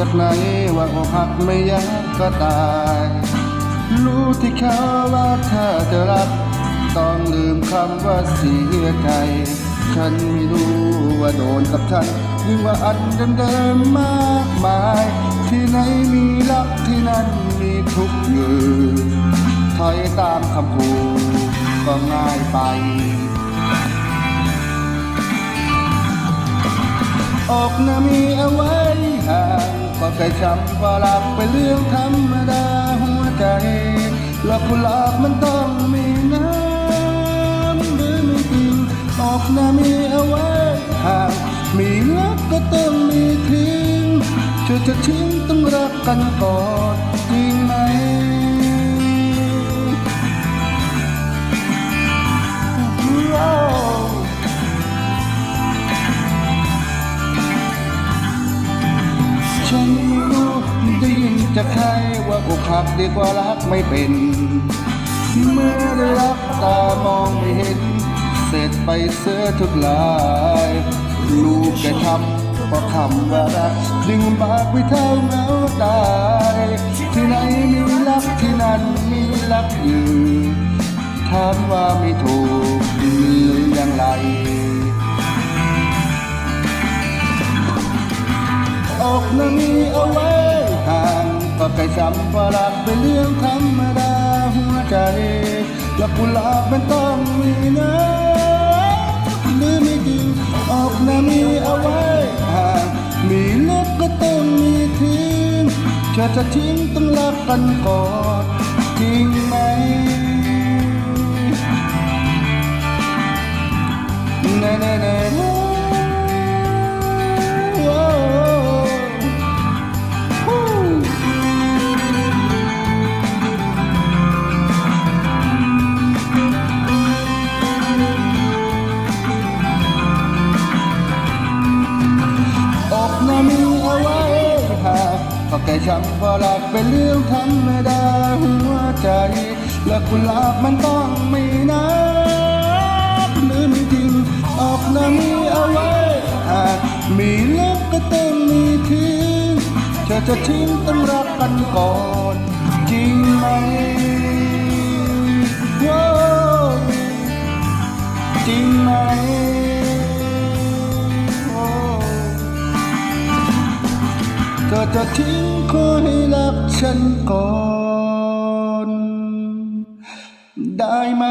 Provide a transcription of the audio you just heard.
ว่าอกหักไม่อยากก็ตาย รู้ที่เขาว่าถ้าจะรัก ต้องลืมคำว่าเสียใจ ฉันไม่รู้ว่าโดนกับฉันยิ่งกว่าอันเดิมๆมากมาย ที่ไหนมีรักที่นั่นมีทุกข์อยู่ถอยตามคำพูดก็ง่ายไปอกนะมีเอาไว้ ใจช้ำว่ารักเป็นเรื่องธรรมดาหัวใจและกุหลาบมันต้องมีน้ำหรือไม่จริงอกนะมีเอาไว้หากมีรักก็ต้องมีทิ้งจะจะทิ้งต้องรักกันก่อนจริงไหม ใครว่าอกหักดีกว่ารักไม่เป็น เมื่อรับตามองไม่เห็น เสร็จไปเสื้อทุกลาย ลูกแกทำเพราะคำว่ารักดึงปากไปเท่าเงาตาย ที่ไหนมีรักที่นั่นมีรักอยู่ถามว่าไม่ถูกหรืออย่างไรอกนั้นมีเอาไว้ ก็ไกลซ้ำเพราะรักเป็นเรื่องธรรมดาหัวใจและกุหลาบมันต้องมีนะหรือไม่จริงออกนั้นมีเอาไว้หากมีเลบก็ต้องมีทิ้งจะจะทิ้งต้องรักกันก่อนจริงไหม แต่ช้ำพอหลักเป็นเรื่องธรรมดาหัวใจและกุหลาบมันต้องมีน้ำหรือไม่จริงออกน่ะมีเอาไว้หากมีลบก็ต้องมีทิ้งเธอจะทิ้งต้องรักกันก่อน อจะทิ้งขอให้รักฉันก่อน ได้ไหม